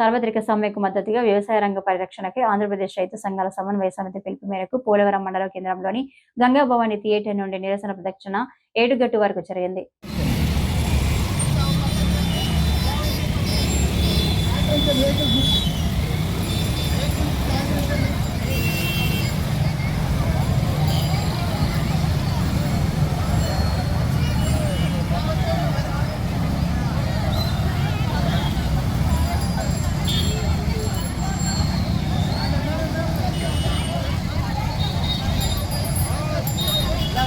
సార్వత్రిక సమ్మెకు మద్దతుగా వ్యవసాయ రంగ పరిరక్షణకి ఆంధ్రప్రదేశ్ రైతు సంఘాల సమన్వయ సమితి పిలుపు మేరకు పోలవరం మండల కేంద్రంలోని గంగాభవాని థియేటర్ నుండి నిరసన ప్రదక్షిణ ఏడుగట్టు వరకు జరిగింది.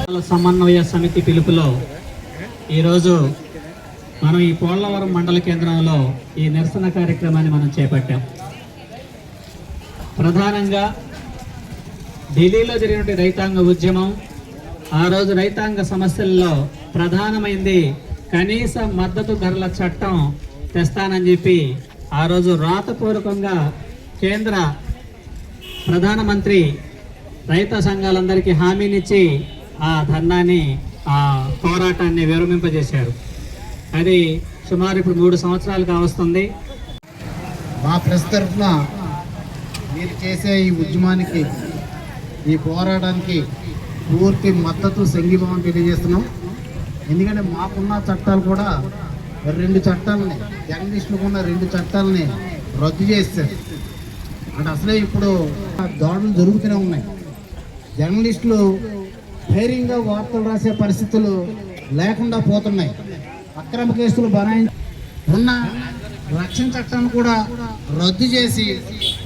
సమన్వయ సమితి పిలుపులో ఈరోజు మనం ఈ పోలవరం మండల కేంద్రంలో ఈ నిరసన కార్యక్రమాన్ని మనం చేపట్టాం. ప్రధానంగా ఢిల్లీలో జరిగినటువంటి రైతాంగ ఉద్యమం ఆ రోజు రైతాంగ సమస్యల్లో ప్రధానమైంది కనీస మద్దతు ధరల చట్టం తెస్తానని చెప్పి ఆ రోజు రాతపూర్వకంగా కేంద్ర ప్రధానమంత్రి రైతు సంఘాలందరికీ హామీనిచ్చి ఆ ధర్నాన్ని ఆ పోరాటాన్ని విరమింపజేశారు. అది సుమారు ఇప్పుడు మూడు సంవత్సరాలు కావస్తుంది మా ప్రెస్ తరఫున మీరు చేసే ఈ ఉద్యమానికి ఈ పోరాటానికి పూర్తి మద్దతు సంఘీభావం తెలియజేస్తున్నాం. ఎందుకంటే మాకున్న చట్టాలు కూడా రెండు చట్టాలని జర్నలిస్టులకు ఉన్న రెండు చట్టాలని రద్దు చేస్తారు అంటే అసలే ఇప్పుడు దాడులు జరుగుతూనే ఉన్నాయి. జర్నలిస్టులు ధైర్యంగా వార్తలు రాసే పరిస్థితులు లేకుండా పోతున్నాయి. అక్రమ కేసులు బనాయి ఉన్న రక్షణ చట్టాన్ని కూడా రద్దు చేసి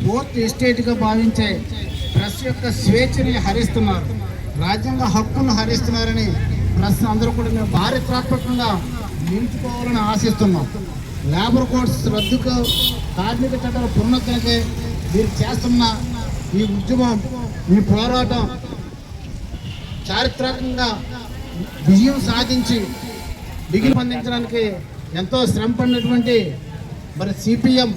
ఫోర్త్ ఎస్టేట్గా భావించే ప్రెస్ యొక్క స్వేచ్ఛని హరిస్తున్నారు. రాజ్యాంగ హక్కును హరిస్తున్నారని ప్రెస్ అందరూ కూడా మేము చారిత్రాత్మకంగా నిలుచుకోవాలని ఆశిస్తున్నాం. లేబర్ కోడ్స్ రద్దుకు కార్మిక చట్టాల పునరుద్ధరణకే మీరు చేస్తున్న ఈ ఉద్యమం ఈ పోరాటం చారిత్రకంగా విజయం సాధించి మిగిలి పొందించడానికి ఎంతో శ్రమ పడినటువంటి మరి సిపిఎం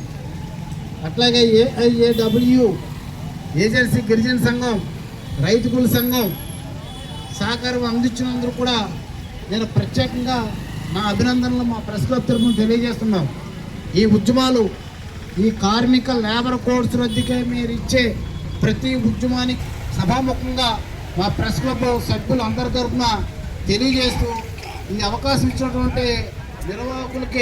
అట్లాగే ఏఐఏడబ్ల్యూ ఏజెన్సీ గిరిజన సంఘం రైతుకుల సంఘం సహకారం అందించినందుకు కూడా నేను ప్రత్యేకంగా నా అభినందనలు మా ప్రెస్ క్లబ్ తరఫున తెలియజేస్తున్నాం. ఈ ఉద్యమాలు ఈ కార్మిక లేబర్ కోడ్స్ రద్దుకే మీరు ఇచ్చే ప్రతి ఉద్యమానికి సభాముఖంగా మా ప్రెస్ క్లబ్ సభ్యులు అందరి తరఫున తెలియజేస్తూ ఈ అవకాశం ఇచ్చినటువంటి నిర్వాహకులకి